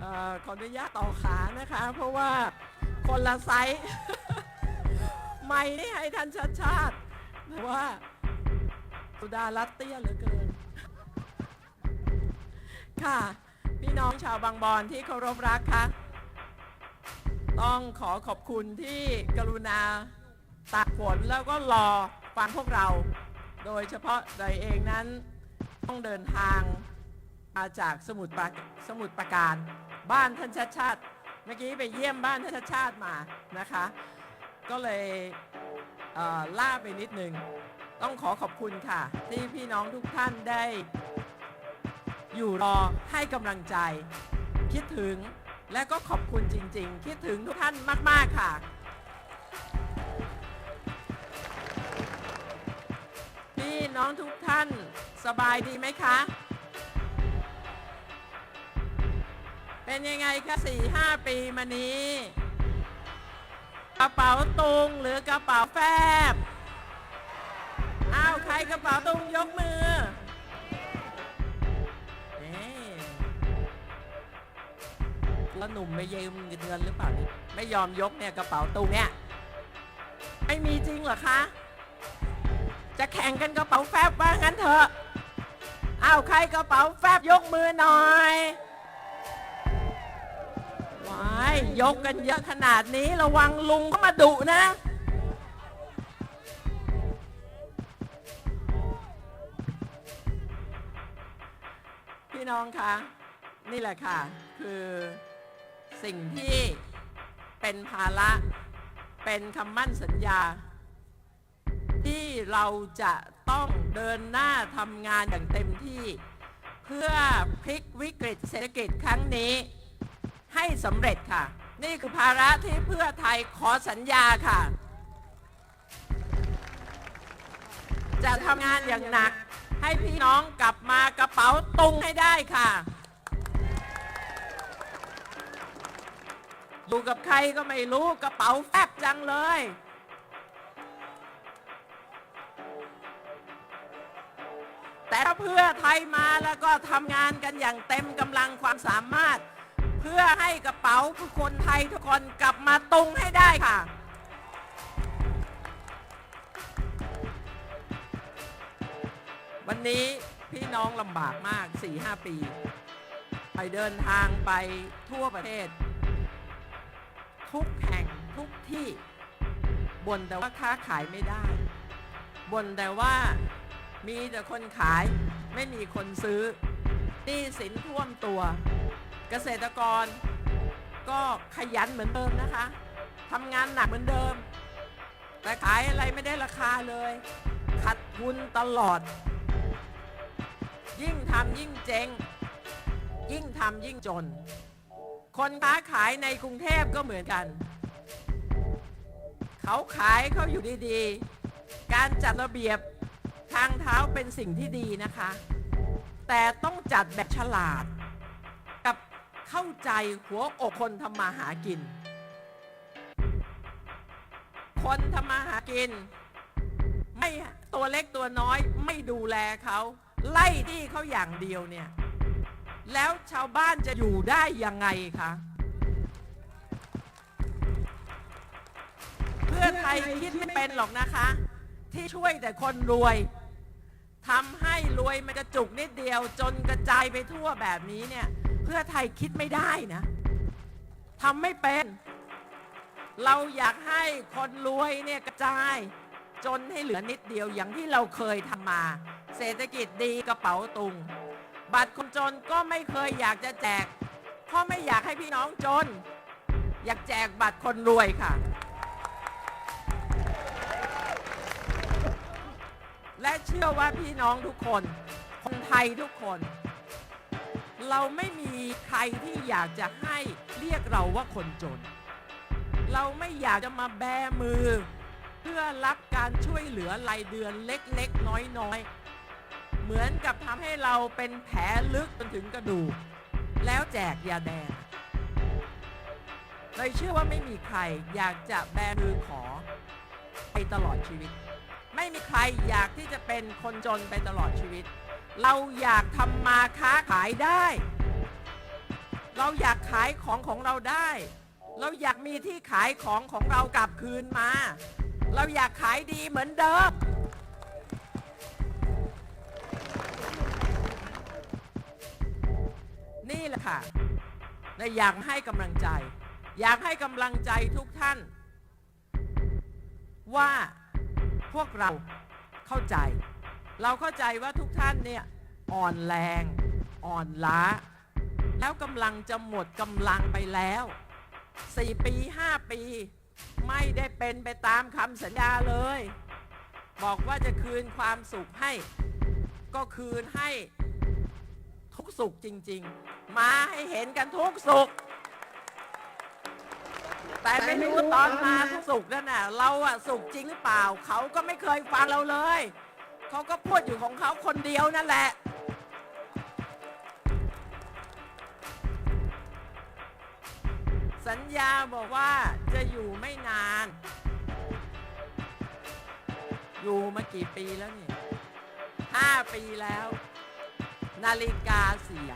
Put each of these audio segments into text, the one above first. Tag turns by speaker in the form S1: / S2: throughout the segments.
S1: เอ่อขออนุญาตต่อขานะคะ เพราะว่าคนละไซส์ ไม่นี่ให้ท่านชาติชาติแต่ว่าสุดารัตเตี้ยเหลือเกิน ค่ะ พี่น้องชาวบางบอนที่เคารพรักคะต้องขอขอบคุณที่กรุณาตากฝนแล้วก็รอฟังพวกเรา โดยเฉพาะโดยเองนั้นต้องเดินทาง มาจากสมุทรปราสมุทรปราการ บ้านท่านชาติชาติ เมื่อกี้ไปเยี่ยมบ้านท่านชาติชาติมานะคะ ก็เลยเอ่อล่าไปนิดนึง ต้องขอขอบคุณค่ะ ที่พี่น้องทุกท่านได้ อยู่รอให้กำลังใจ คิดถึงและก็ขอบคุณจริง ๆ คิดถึงทุกท่านมาก ๆ ค่ะ พี่น้องทุกท่านสบายดีไหมคะ เป็นยังไงคะสี่ห้าปีมานี้ กระเป๋าตุงหรือกระเป๋าแฟบ อ้าว ใครกระเป๋าตุงยกมือแล้วหนุ่มไม่ยืมเงินหรือเปล่าเนี่ยไม่ยอมยกเนี่ยกระเป๋าตุงเนี่ยไม่มีจริงเหรอคะ จะแข่งกันกระเป๋าแฟบว่างั้นเถอะอ้าวใครกระเป๋าแฟบยกมือหน่อย ยยกกันเยอะขนาดนี้ระวังลุงเขามาดุนะ พี่น้องคะนี่แหละค่ะ คือสิ่งที่เป็นภาระเป็นคำมั่นสัญญา ที่เราจะต้องเดินหน้าทำงานอย่างเต็มที่ เพื่อพลิกวิกฤตเศรษฐกิจครั้งนี้ ให้สำเร็จค่ะ นี่คือภาระที่เพื่อไทยขอสัญญาค่ะ จะทำงานอย่างหนัก ให้พี่น้องกลับมากระเป๋าตุงให้ได้ค่ะ อยู่กับใครก็ไม่รู้กระเป๋าแฟบจังเลยแต่ถ้าเพื่อไทยมาแล้วก็ทำงานกันอย่างเต็มกำลังความสามารถ พื่อให้กระเป๋าผู้คนไทยทุกคนกลับมาตุงให้ได้ค่ะ วันนี้พี่น้องลำบากมาก 4-5 ปี ไปเดินทางไปทั่วประเทศ ทุกแห่งทุกที่บ่นแต่ว่าค้าขายไม่ได้บ่นแต่ว่ามีแต่คนขายไม่มีคนซื้อหนี้สินท่วมตัว เกษตรกร ก็ขยันเหมือนเดิมนะคะทำงานหนักเหมือนเดิม แต่ขายอะไรไม่ได้ราคาเลยขัดทุนตลอด ยิ่งทำยิ่งเจ๊ง ยิ่งทำยิ่งจน คนค้าขายในกรุงเทพก็เหมือนกัน เขาขายเขาอยู่ดีๆ การจัดระเบียบทางเท้าเป็นสิ่งที่ดีนะคะ แต่ต้องจัดแบบฉลาด เข้าใจหัวอกคนทำมาหากิน คนทำมาหากิน ไม่ตัวเล็กตัวน้อยไม่ดูแลเขาไล่ที่เขาอย่างเดียวเนี่ย แล้วชาวบ้านจะอยู่ได้ยังไงคะเพื่อไทยคิดไม่เป็นหรอกนะคะ ที่ช่วยแต่คนรวยทำให้รวยมันจะจุกนิดเดียวจนกระจายไปทั่วแบบนี้เนี่ย เพื่อไทยคิดไม่ได้นะทำไม่เป็น เราอยากให้คนรวยเนี่ยกระจาย จนให้เหลือนิดเดียวอย่างที่เราเคยทำมา เศรษฐกิจดีกระเป๋าตุง บัตรคนจนก็ไม่เคยอยากจะแจก เพราะไม่อยากให้พี่น้องจน อยากแจกบัตรคนรวยค่ะ และเชื่อว่าพี่น้องทุกคน คนไทยทุกคน เราไม่มีใครที่อยากจะให้เรียกเราว่าคนจน เราไม่อยากจะมาแบมือ เพื่อรับการช่วยเหลือรายเดือนเล็กๆ น้อยๆ เหมือนกับทำให้เราเป็นแผลลึกจนถึงกระดูก แล้วแจกยาแดงเลยเชื่อว่าไม่มีใครอยากจะแบมือขอไปตลอดชีวิต ไม่มีใครอยากที่จะเป็นคนจนไปตลอดชีวิต เราอยากทำมาค้าขายได้ เราอยากขายของของเราได้ เราอยากมีที่ขายของของเรากลับคืนมา เราอยากขายดีเหมือนเดิม นี่แหละค่ะและอยากให้กำลังใจ อยากให้กำลังใจทุกท่าน ว่าพวกเราเข้าใจ เราเข้าใจว่าทุกท่านเนี่ยอ่อนแรง อ่อนล้า แล้วกำลังจะหมดกำลังไปแล้ว 4 ปี 5 ปี ไม่ได้เป็นไปตามคำสัญญาเลย บอกว่าจะคืนความสุขให้ ก็คืนให้ทุกสุขจริง ๆ มาให้เห็นกันทุกสุข แต่ไม่รู้ตอนมาทุกสุขนั่นน่ะเราอะสุขจริงหรือเปล่า เขาก็ไม่เคยฟังเราเลย เขาก็พูดอยู่ของเขาคนเดียวนั่นแหละ สัญญาบอกว่าจะอยู่ไม่นาน อยู่มากี่ปีแล้วเนี่ยห้าปีแล้ว นาฬิกาเสีย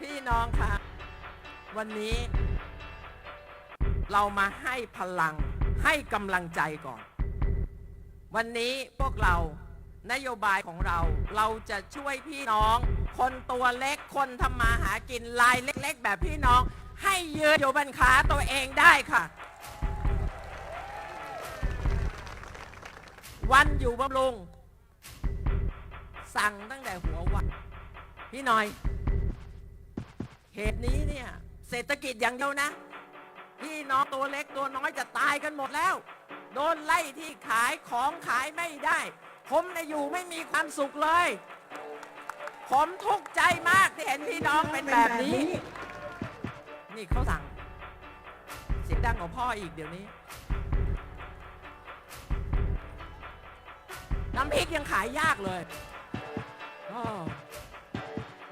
S1: พี่น้องคะวันนี้ เรามาให้พลังให้กำลังใจก่อน วันนี้พวกเรานโยบายของเราเราจะช่วยพี่น้อง คนตัวเล็กคนทำมาหากินรายเล็ก ๆ แบบพี่น้อง ให้ยืนอยู่บนขาตัวเองได้ค่ะ วันอยู่บำรุง สั่งตั้งแต่หัววัน พี่หน่อย เหตุนี้เนี่ย เศรษฐกิจอย่างเดียวนะ พี่น้องตัวเล็กตัวน้อยจะตายกันหมดแล้ว โดนไล่ที่ขายของขายไม่ได้ ผมนะอยู่ไม่มีความสุขเลย ผมทุกข์ใจมากที่เห็นพี่น้องเป็นแบบนี้ นี่เขาสั่ง เสียงดังกว่าพ่ออีกเดี๋ยวนี้ น้ำพริกยังขายยากเลยอ้อ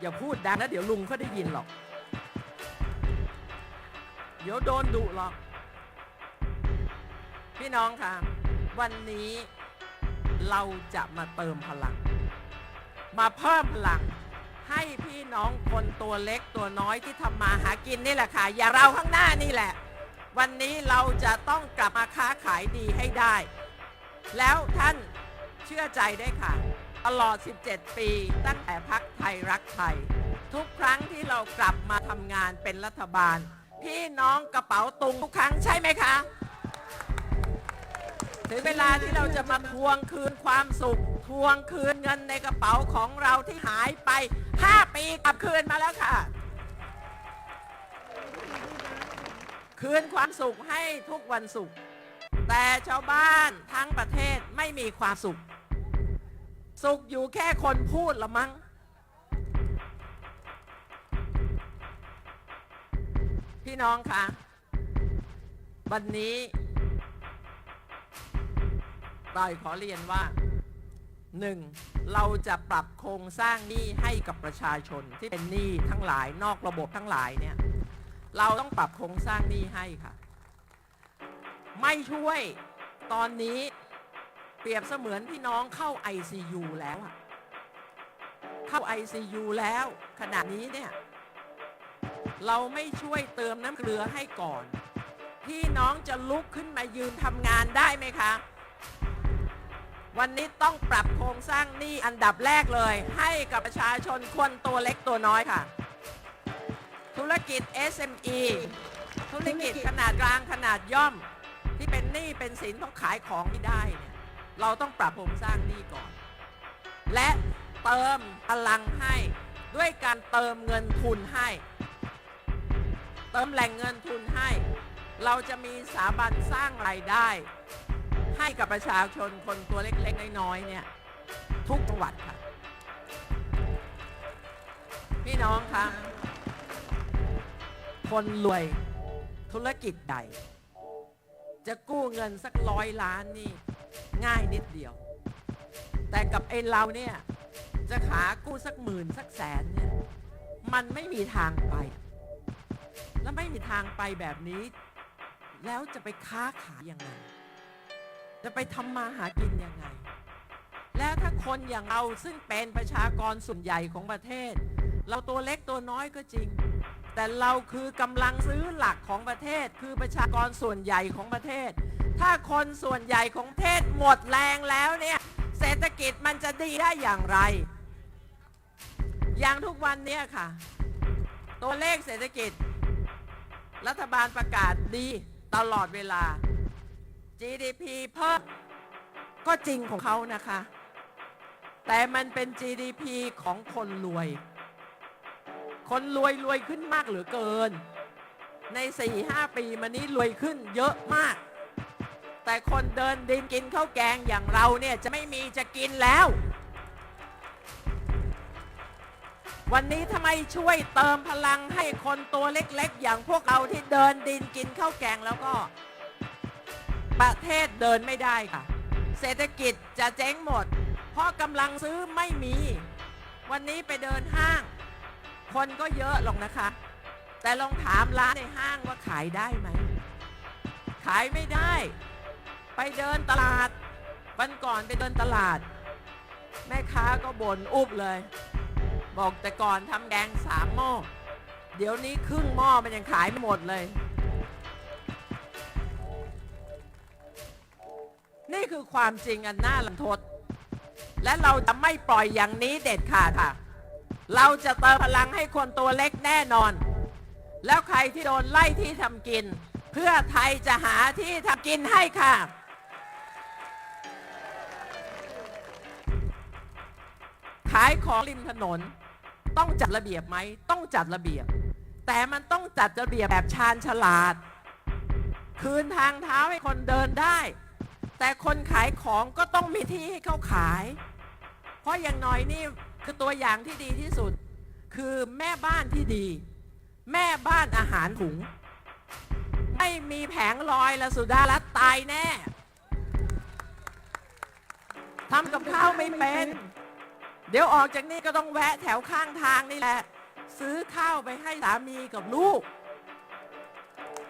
S1: อย่าพูดดังนะเดี๋ยวลุงเขาได้ยินหรอก เดี๋ยวโดนดุหรอก พี่น้องคะวันนี้เราจะมาเติมพลัง มาเพิ่มพลัง ให้พี่น้องคนตัวเล็กตัวน้อยที่ทำมาหากินนี่แหละค่ะ อย่าเราข้างหน้านี่แหละ วันนี้เราจะต้องกลับมาค้าขายดีให้ได้ แล้วท่านเชื่อใจได้ค่ะ ตลอด 17 ปี ตั้งแต่พักไทยรักไทย ทุกครั้งที่เรากลับมาทำงานเป็นรัฐบาล พี่น้องกระเป๋าตุงทุกครั้งใช่ไหมคะ ถึงเวลาที่เราจะมาทวงคืนความสุข ทวงคืนเงินในกระเป๋าของเราที่หายไป 5 ปีกลับคืนมาแล้วค่ะ คืนความสุขให้ทุกวันศุกร์แต่ชาวบ้านทั้งประเทศไม่มีความสุข สุขอยู่แค่คนพูดละมั้ง พี่น้องคะวันนี้ต่อยขอเรียนว่าหนึ่งเราจะปรับโครงสร้างหนี้ให้กับประชาชนที่เป็นหนี้ทั้งหลายนอกระบบทั้งหลายเนี่ย เราต้องปรับโครงสร้างหนี้ให้ค่ะ ไม่ช่วยตอนนี้เปรียบเสมือนพี่น้องเข้า ICU แล้วอะเข้า ICU แล้วขณะนี้เนี่ย เราไม่ช่วยเติมน้ำเกลือให้ก่อน พี่น้องจะลุกขึ้นมายืนทำงานได้ไหมคะ วันนี้ต้องปรับโครงสร้างหนี้อันดับแรกเลย ให้กับประชาชนคนตัวเล็กตัวน้อยค่ะ ธุรกิจ SME ธุรกิจขนาดกลางขนาดย่อม ที่เป็นหนี้เป็นสินต้องขายของที่ได้เนี่ยเราต้องปรับโครงสร้างหนี้ก่อน และเติมพลังให้ด้วยการเติมเงินทุนให้ ติมแหล่งเงินทุนให้ เราจะมีสถาบันสร้างรายได้ ให้กับประชาชนคนตัวเล็กๆ น้อยๆเนี่ยทุกจังหวัดค่ะ พี่น้องคะคนรวยธุรกิจใหญ่จะกู้เงินสักร้อยล้านนี่ง่ายนิดเดียว แต่กับไอ้เราเนี่ยจะหากู้สักหมื่นสักแสนเนี่ยมันไม่มีทางไป แล้วไม่มีทางไปแบบนี้ แล้วจะไปค้าขายยังไง จะไปทำมาหากินยังไง แล้วถ้าคนอย่างเราซึ่งเป็นประชากรส่วนใหญ่ของประเทศ เราตัวเล็กตัวน้อยก็จริง แต่เราคือกำลังซื้อหลักของประเทศ คือประชากรส่วนใหญ่ของประเทศ ถ้าคนส่วนใหญ่ของประเทศหมดแรงแล้วเนี่ยเศรษฐกิจมันจะดีได้อย่างไร อย่างทุกวันเนี้ค่ะ ตัวเลขเศรษฐกิจ รัฐบาลประกาศดีตลอดเวลา GDP เพิ่มก็จริงของเขานะคะ แต่มันเป็น GDP ของคนรวย คนรวยรวยขึ้นมากเหลือเกิน ใน 4-5 ปีมานี้รวยขึ้นเยอะมาก แต่คนเดินดินกินข้าวแกงอย่างเราเนี่ยจะไม่มีจะกินแล้ว วันนี้ทำไมช่วยเติมพลังให้คนตัวเล็กๆ อย่างพวกเราที่เดินดินกินข้าวแกงแล้วก็ ประเทศเดินไม่ได้ค่ะ เศรษฐกิจจะเจ๊งหมด เพราะกำลังซื้อไม่มี วันนี้ไปเดินห้าง คนก็เยอะหรอกนะคะ แต่ลองถามร้านในห้างว่าขายได้ไหม ขายไม่ได้ ไปเดินตลาด วันก่อนไปเดินตลาด แม่ค้าก็บ่นอุบเลย บอกแต่ก่อนทำแดงสามหม้อ เดี๋ยวนี้ครึ่งหม้อมันยังขายไม่หมดเลย นี่คือความจริงอันน่าลันทด และเราจะไม่ปล่อยอย่างนี้เด็ดขาดค่ะ เราจะเติมพลังให้คนตัวเล็กแน่นอน แล้วใครที่โดนไล่ที่ทำกิน เพื่อไทยจะหาที่ทำกินให้ค่ะขายของริมถนน ต้องจัดระเบียบไหม ต้องจัดระเบียบ แต่มันต้องจัดระเบียบแบบชาญฉลาด คืนทางเท้าให้คนเดินได้ แต่คนขายของก็ต้องมีที่ให้เขาขาย เพราะอย่างน้อยนี่คือตัวอย่างที่ดีที่สุด คือแม่บ้านที่ดี แม่บ้านอาหารถุง ไม่มีแผงลอยละสุดารัตตายแน่ทำกับข้าวไม่เป็น เดี๋ยวออกจากนี่ก็ต้องแวะแถวข้างทางนี่แหละ ซื้อข้าวไปให้สามีกับลูก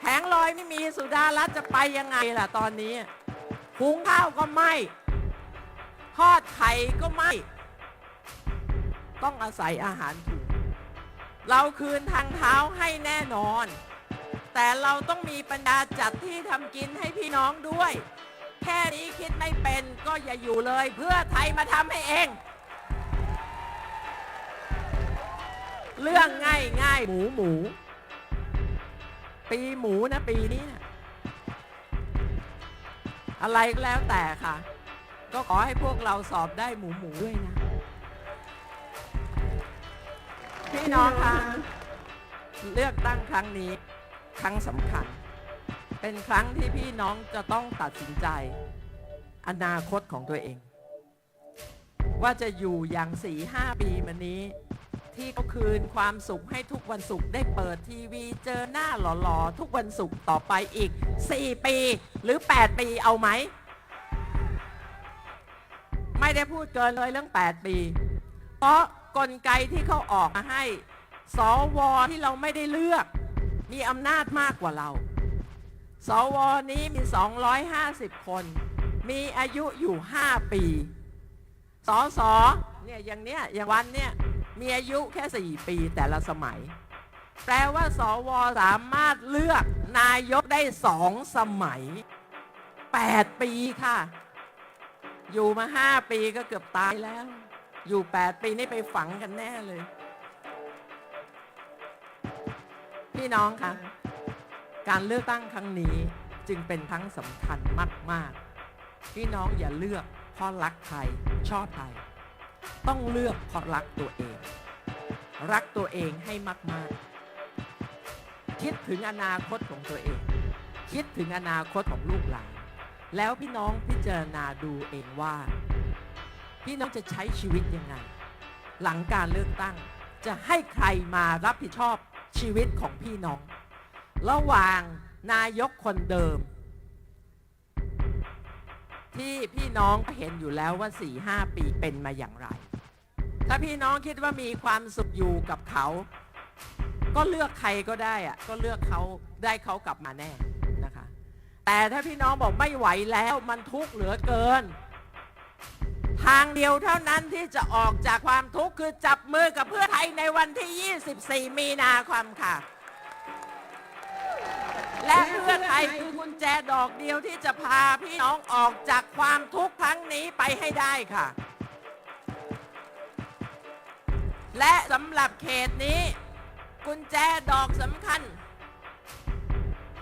S1: แผงลอยไม่มีสุดารัตน์จะไปยังไงล่ะตอนนี้หุงข้าวก็ไม่ทอดไข่ก็ไม่ ต้องอาศัยอาหารถุงเราคืนทางเท้าให้แน่นอน แต่เราต้องมีปัญญาจัดที่ทำกินให้พี่น้องด้วย แค่นี้คิดไม่เป็นก็อย่าอยู่เลย เพื่อไทยมาทำให้เอง เรื่องง่ายง่ายหมูหมู ปีหมูนะปีนี้นะอะไรก็แล้วแต่ค่ะ ก็ขอให้พวกเราสอบได้หมูหมูด้วยนะ พี่น้องคะเลือกตั้งครั้งนี้ ครั้งสำคัญ เป็นครั้งที่พี่น้องจะต้องตัดสินใจ อนาคตของตัวเอง ว่าจะอยู่อย่างสี่ห้าปีมานี้ ที่เขาคืนความสุขให้ทุกวันศุกร์ได้เปิดทีวีเจอหน้าหล่อๆ ทุกวันศุกร์ต่อไปอีก 4 ปีหรือ 8 ปีเอาไหม ไม่ได้พูดเกินเลยเรื่อง 8 ปี เพราะกลไกที่เขาออกมาให้ สวที่เราไม่ได้เลือก มีอำนาจมากกว่าเรา สวนี้มี 250 คน มีอายุอยู่ 5 ปีสอสอเนี่ยอย่างเนี้ยอย่างวันเนี่ย มีอายุแค่ 4 ปีแต่ละสมัย แปลว่า สวสามารถเลือกนายกได้สองสมัย 8 ปีค่ะ อยู่มา 5 ปีก็เกือบตายแล้ว อยู่ 8 ปีนี่ไปฝังกันแน่เลย พี่น้องคะการเลือกตั้งครั้งนี้จึงเป็นครั้งสำคัญมาก ๆ พี่น้องอย่าเลือกเพราะรักใครชอบใคร ต้องเลือกเพราะรักตัวเอง รักตัวเองให้มาก ๆ คิดถึงอนาคตของตัวเอง คิดถึงอนาคตของลูกหลาน แล้วพี่น้องพิจารณาดูเองว่า พี่น้องจะใช้ชีวิตยังไง หลังการเลือกตั้งจะให้ใครมารับผิดชอบชีวิตของพี่น้อง ระหว่างนายกคนเดิม ที่พี่น้องเห็นอยู่แล้วว่า4ี่ห้าปีเป็นมาอย่างไร ถ้าพี่น้องคิดว่ามีความสุขอยู่กับเขา ก็เลือกใครก็ได้อะก็เลือกเขาได้เขากลับมาแน่นะคะ แต่ถ้าพี่น้องบอกไม่ไหวแล้วมันทุกข์เหลือเกินททางเดียวเท่านั้นที่จะออกจากความทุกข์คือจับมือกับเพื่อไทยในวันที่ 24 มีนาคมค่ะ และเพื่อไทยคือกุญแจดอกเดียวที่จะพาพี่น้องออกจากความทุกข์ครั้งนี้ไปให้ได้ค่ะ และสำหรับเขตนี้ กุญแจดอกสำคัญ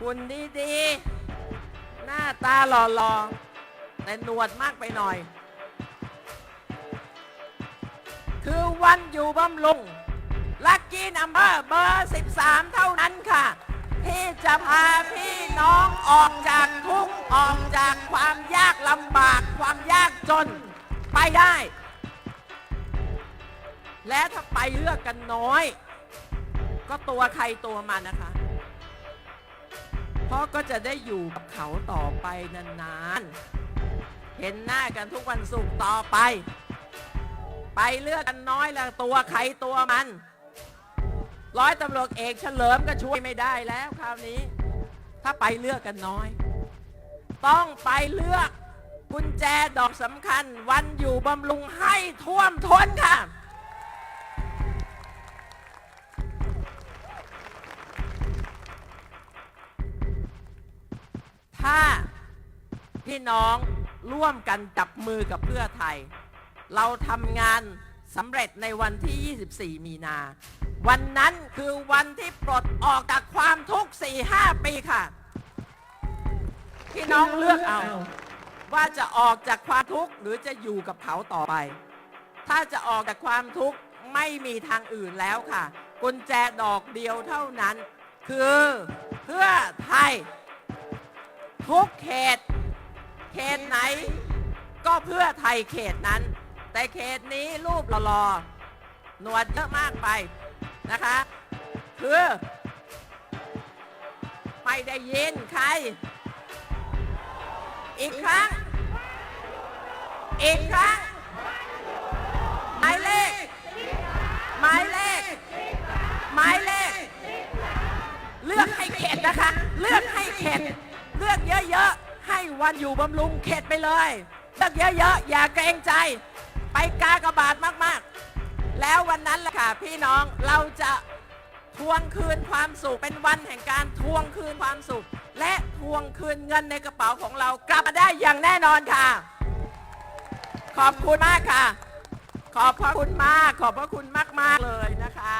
S1: หุ่นดีๆ หน้าตาหล่อๆ แต่หนวดมากไปหน่อย คือวันอยู่บำรุงลักกี้นัมเบอร์เบอร์ 13 เท่านั้นค่ะ ที่จะพาพี่น้องออกจากทุกข์ออกจากความยากลำบาก ความยากจนไปได้ และถ้าไปเลือกกันน้อย ก็ตัวใครตัวมันนะคะเพราะก็จะได้อยู่กับเขาต่อไปนานๆ เห็นหน้ากันทุกวันศุกร์ต่อไป ไปเลือกกันน้อยแล้วตัวใครตัวมัน ร้อยตำรวจเอกเฉลิมก็ช่วยไม่ได้แล้วคราวนี้ ถ้าไปเลือกกันน้อย ต้องไปเลือกกุญแจดอกสำคัญ วันอยู่บำรุงให้ท่วมท้นค่ะ ถ้าพี่น้องร่วมกันจับมือกับเพื่อไทย เราทำงาน สำเร็จในวันที่ 24 มีนา วันนั้นคือวันที่ปลดออกจากความทุกข์ 4-5 ปีค่ะ พี่น้องเลือกเอา ว่าจะออกจากความทุกข์หรือจะอยู่กับเขาต่อไป ถ้าจะออกจากความทุกข์ไม่มีทางอื่นแล้วค่ะ กุญแจดอกเดียวเท่านั้น คือเพื่อไทย ทุกเขต เขตไหน ก็เพื่อไทยเขตนั้น แต่เขตนี้รูปหล่อๆหนวดเยอะมากไปนะคะ คือไม่ได้ยินใคร อีกครั้ง อีกครั้งหมายเลขหมายเลขหมายเลข เลือกให้เข็ดนะคะ เลือกให้เข็ดเลือกเยอะๆ ให้วันอยู่บำรุงเข็ดไปเลย เลือกเยอะๆ อย่าเกรงใจ ไปกากบาทมากๆ แล้ววันนั้นแหละค่ะพี่น้องเราจะทวงคืนความสุข เป็นวันแห่งการทวงคืนความสุข และทวงคืนเงินในกระเป๋าของเรากลับมาได้อย่างแน่นอนค่ะ ขอบคุณมากค่ะ ขอบพระคุณมาก ขอบพระคุณมาก ๆ เลยนะคะ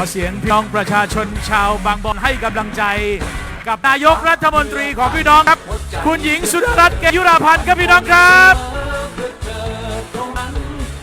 S2: อเสียงพี่น้องประชาชนชาวบางบอนให้กำลังใจ กับนายกรัฐมนตรีของพี่น้องครับ คุณหญิงสุดารัตน์เกยุราพันธ์ครับพี่น้องครับ